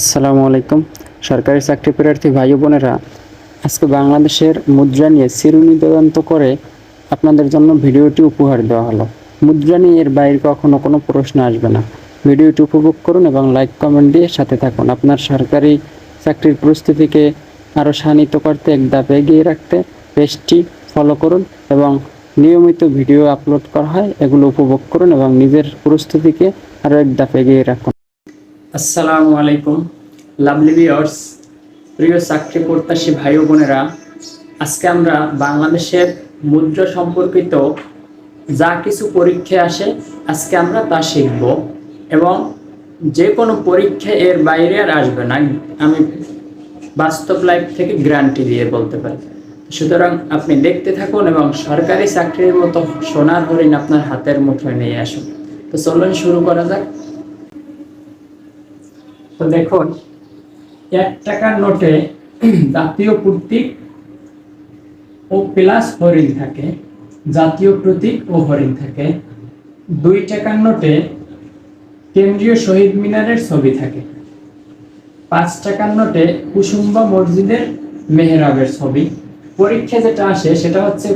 আসসালামু আলাইকুম। সরকারি চাকরি প্রার্থী ভাই বোনেরা, আজকে বাংলাদেশের মুদ্রা নিয়ে চিরুনি তদন্ত করে আপনাদের জন্য ভিডিওটি উপহার দেওয়া হলো। মুদ্রা নিয়ে এর বাইরে কখনো কোনো প্রশ্ন আসবে না। ভিডিওটি উপভোগ করুন এবং লাইক, কমেন্ট দিয়ে সাথে থাকুন। আপনার সরকারি চাকরির প্রস্তুতিকে আরও শানিত করতে, এক ধাপ এগিয়ে রাখতে পেজটি ফলো করুন এবং নিয়মিত ভিডিও আপলোড করা হয়, এগুলো উপভোগ করুন এবং নিজের প্রস্তুতিকে আরও এক ধাপ এগিয়ে রাখুন। আসসালামু আলাইকুম। লাভলি ভিউয়ার্স প্রিয় চাকরি প্রত্যাশী ভাই বোনেরা, আজকে আমরা বাংলাদেশের মুদ্রা সম্পর্কিত যা কিছু পরীক্ষা আসে, আজকে আমরা তা শিখব এবং যে কোনো পরীক্ষা এর বাইরে আর আসবে না। আমি বাস্তব লাইফ থেকে গ্যারান্টি দিয়ে বলতে পারি। সুতরাং আপনি দেখতে থাকুন এবং সরকারি চাকরির মতো সোনার হরিণ আপনার হাতের মুঠোয় নিয়ে আসুন। তো চলুন শুরু করা যাক। তো দেখুন, এক টাকার নোটে জাতীয় প্রতীক ও প্লাস হরিণ থাকে, জাতীয় প্রতীক ও হরিণ থাকে। দুই টাকার নোটে কেন্দ্রীয় শহীদ মিনারের ছবি থাকে। পাঁচ টাকার নোটে কুসুম্বা মসজিদের মেহরাবের ছবি। পরীক্ষা যেটা আসে, সেটা হচ্ছে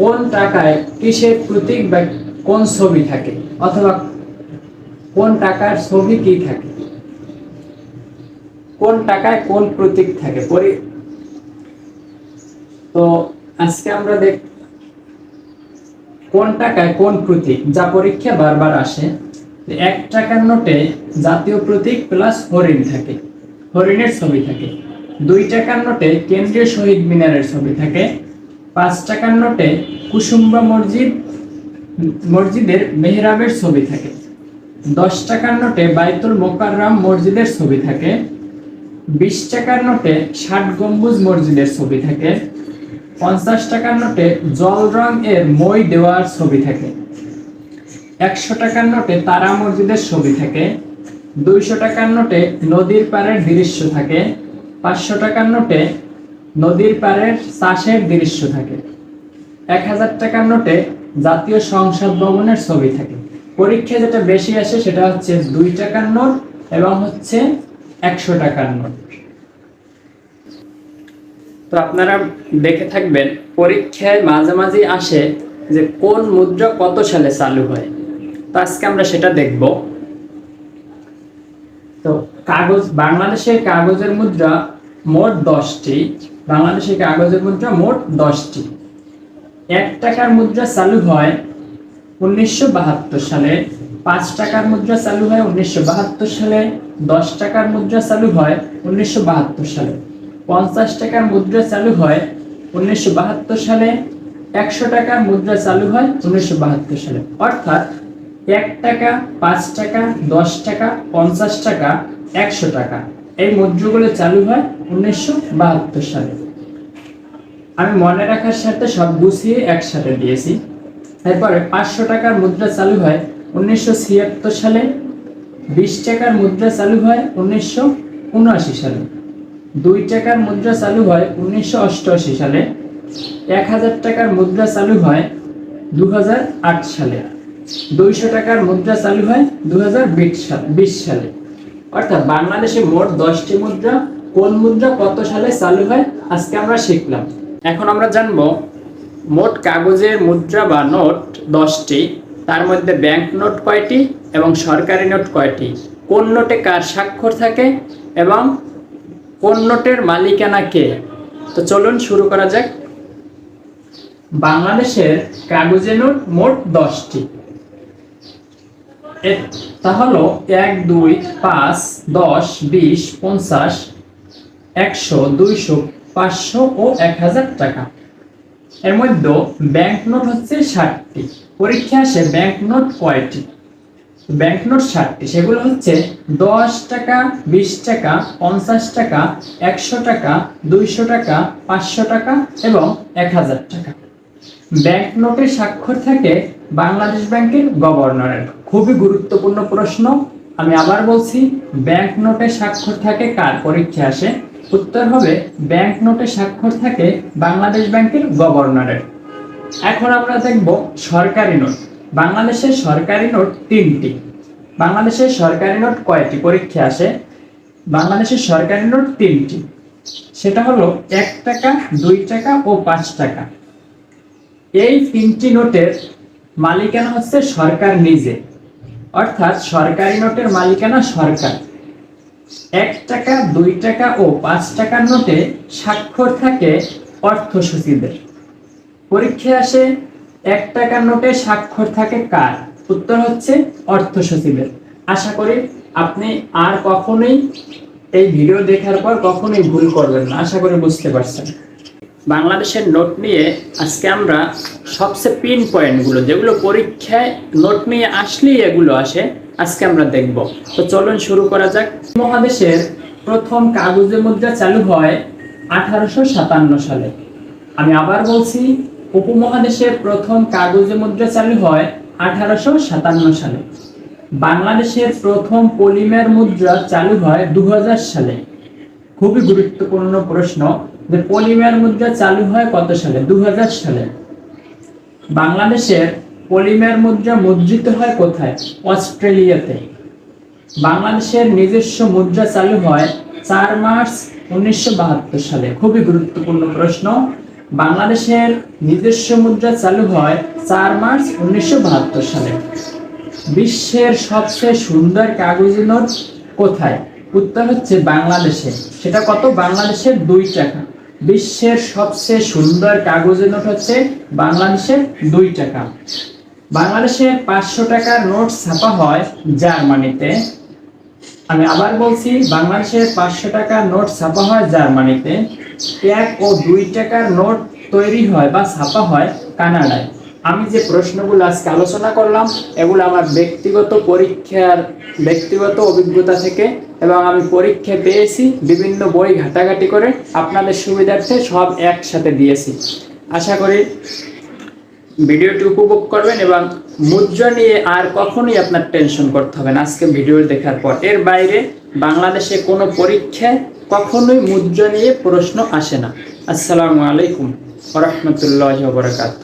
কোন টাকায় কিসের প্রতীক বা কোন ছবি থাকে, অথবা কোন টাকার ছবি কি থাকে। কোন টাকায় কোন প্রতীক থাকে? পরি তো আজকে আমরা দেখ কোন টাকায় কোন প্রতীক? যা পরীক্ষা বারবার আসে। এক টাকার নোটে জাতীয় প্রতীক প্লাস হরিণ থাকে। হরিণের ছবি থাকে। দুই টাকার নোটে কেন্দ্রীয় শহীদ মিনারের ছবি থাকে। পাঁচ টাকার নোটে কুসুম্বা মসজিদ মসজিদের মেহরাবের ছবি থাকে। দশ টাকার নোটে বাইতুল মোকাররাম মসজিদের ছবি থাকে। বিশ টাকার নোটে ষাট গম্বুজ মসজিদের ছবি থাকে, পঞ্চাশ টাকার নোটে জল রং এর মই দেওয়ার ছবি থাকে, একশো টাকার নোটে তারা মসজিদের ছবি থাকে, দুইশো টাকার নোটে নদীর পাড়ের দৃশ্য থাকে, পাঁচশো টাকার নোটে নদীর পাড়ের চাষের দৃশ্য থাকে, এক হাজার টাকার নোটে জাতীয় সংসদ ভবনের ছবি থাকে। পরীক্ষা যেটা বেশি আসে সেটা হচ্ছে দুই টাকার নোট এবং হচ্ছে একশো টাকার নোট। তো আপনারা দেখে থাকবেন, পরীক্ষায় মাঝে মাঝে আসে যে কোন মুদ্রা কত সালে চালু হয়। তো আজকে আমরা সেটা দেখব। তো কাগজ, বাংলাদেশের কাগজের মুদ্রা মোট দশটি। বাংলাদেশের কাগজের মুদ্রা মোট দশটি। এক টাকার মুদ্রা চালু হয় উনিশশো বাহাত্তর সালে, পাঁচ টাকার মুদ্রা চালু হয় উনিশশো বাহাত্তর সালে দশ টাকার মুদ্রা চালু হয় উনিশশো বাহাত্তর সালে। পঞ্চাশ টাকার মুদ্রা চালু হয় উনিশশো বাহাত্তর সালে, একশো টাকার মুদ্রা চালু হয় উনিশশো বাহাত্তর সালে। অর্থাৎ এক টাকা, পাঁচ টাকা, দশ টাকা, পঞ্চাশ টাকা, একশো টাকা, এই মুদ্রাগুলো চালু হয় উনিশশো বাহাত্তর সালে। আমি মনে রাখার সাথে সব গুছিয়ে একসাথে দিয়েছি। এরপরে পাঁচশো টাকার মুদ্রা চালু হয় উনিশশো ছিয়াত্তর সালে বিশ টাকার মুদ্রা চালু হয় উনিশশো উনআশি সালে। দুই টাকার মুদ্রা চালু হয় উনিশশো অষ্টআশি সালে। এক হাজার টাকার মুদ্রা চালু হয় দু সালে। দুইশো টাকার মুদ্রা চালু হয় দু বিশ সালে। অর্থাৎ বাংলাদেশে মোট দশটি মুদ্রা। কোন মুদ্রা কত সালে চালু হয় আজকে আমরা শিখলাম। এখন আমরা জানব মোট কাগজের মুদ্রা বা নোট দশটি। তার মধ্যে ব্যাংক নোট কয়টি এবং সরকারি নোট কয়টি? কোন নোটে কার স্বাক্ষর থাকে এবং কোন নোটের মালিকানা কে? তো চলুন শুরু করা যাক। বাংলাদেশের কাগজের নোট মোট দশটি। তা হলো এক, দুই, পাঁচ, দশ, বিশ, পঞ্চাশ, একশো, দুইশো, পাঁচশো ও এক হাজার টাকা। এর মধ্যে ব্যাংক নোট হচ্ছে ষাটটি। পরীক্ষা আসে ব্যাংক নোট কয়টি? ব্যাংক নোট ষাটটি। সেগুলো হচ্ছে দশ টাকা, বিশ টাকা, পঞ্চাশ টাকা, একশো টাকা, দুইশো টাকা, পাঁচশো টাকা এবং এক হাজার টাকা। ব্যাংক নোটে স্বাক্ষর থাকে বাংলাদেশ ব্যাংকের গভর্নরের। খুবই গুরুত্বপূর্ণ প্রশ্ন। আমি আবার বলছি ব্যাংক নোটে স্বাক্ষর থাকে কার? পরীক্ষা আসে উত্তর হবে ব্যাংক নোটে স্বাক্ষর থাকে বাংলাদেশ ব্যাংকের গভর্নরের এখন আমরা দেখব সরকারি নোট বাংলাদেশের সরকারি নোট তিনটি। বাংলাদেশের সরকারি নোট কয়টি? পরীক্ষা আসে। বাংলাদেশের সরকারি নোট তিনটি। সেটা হলো এক টাকা, দুই টাকা ও পাঁচ টাকা। এই তিনটি নোটের মালিকানা হচ্ছে সরকার নিজে। অর্থাৎ সরকারি নোটের মালিকানা সরকার। এক টাকা, দুই টাকা ও পাঁচ টাকার নোটে স্বাক্ষর থাকে অর্থ সচিবের পরীক্ষায় আসে এক টাকার নোটে স্বাক্ষর থাকে কার? উত্তর হচ্ছে অর্থ সচিবের আশা করি আপনি আর কখনোই এই ভিডিও দেখার পর কখনোই ভুল করবেন না। আশা করি বুঝতে পারছেন। বাংলাদেশের নোট নিয়ে আজকে আমরা সবচেয়ে পিন পয়েন্টগুলো, যেগুলো পরীক্ষায় নোট নিয়ে আসলেই এগুলো আসে আজকে আমরা দেখব। তো চলুন শুরু করা যাক। মহাদেশের প্রথম কাগজে মুদ্রা চালু হয় আঠারোশো সাতান্ন সালে। আমি আবার বলছি উপমহাদেশের প্রথম কাগজে মুদ্রা চালু হয় আঠারোশো সাতান্ন সালে। বাংলাদেশের প্রথম পলিমের মুদ্রা চালু হয় দু হাজার সালে। খুবই গুরুত্বপূর্ণ প্রশ্ন যে পলিমের মুদ্রা চালু হয় কত সালে? দু হাজার সালে। বাংলাদেশের পলিমার মুদ্রা মুদ্রিত হয় কোথায়? অস্ট্রেলিয়াতে। বাংলাদেশের নিজস্ব মুদ্রা চালু হয় চার মার্চ উনিশশো বাহাত্তর সালে। খুবই গুরুত্বপূর্ণ প্রশ্ন। বাংলাদেশের নিজস্ব মুদ্রা চালু হয় চার মার্চ উনিশশো বাহাত্তর সালে। বিশ্বের সবচেয়ে সুন্দর কাগজের নোট কোথায়? উত্তর হচ্ছে বাংলাদেশে। সেটা কত? বাংলাদেশের দুই টাকা। বিশ্বের সবচেয়ে সুন্দর কাগজের নোট হচ্ছে বাংলাদেশের দুই টাকা। বাংলাদেশের পাঁচশো টাকার নোট ছাপা হয় জার্মানিতে। আমি আবার বলছি বাংলাদেশের পাঁচশো টাকার নোট ছাপা হয় জার্মানিতে। এক ও দুই টাকার নোট তৈরি হয় বা ছাপা হয় কানাডায়। আমি যে প্রশ্নগুলো আজকে আলোচনা করলাম, এগুলো আমার ব্যক্তিগত পরীক্ষার, ব্যক্তিগত অভিজ্ঞতা থেকে এবং আমি পরীক্ষা পেয়েছি, বিভিন্ন বই ঘাটাঘাটি করে আপনাদের সুবিধার্থে সব একসাথে দিয়েছি। আশা করি ভিডিওটি উপভোগ করবেন এবং মুদ্রা নিয়ে আর কখনোই আপনার টেনশন করতে হবে না। আজকে ভিডিও দেখার পর। এর বাইরে বাংলাদেশে কোনো পরীক্ষায় কখনোই মুদ্রা নিয়ে প্রশ্ন আসে না। আসসালামু আলাইকুম রহমতুল্লাহ বরকাত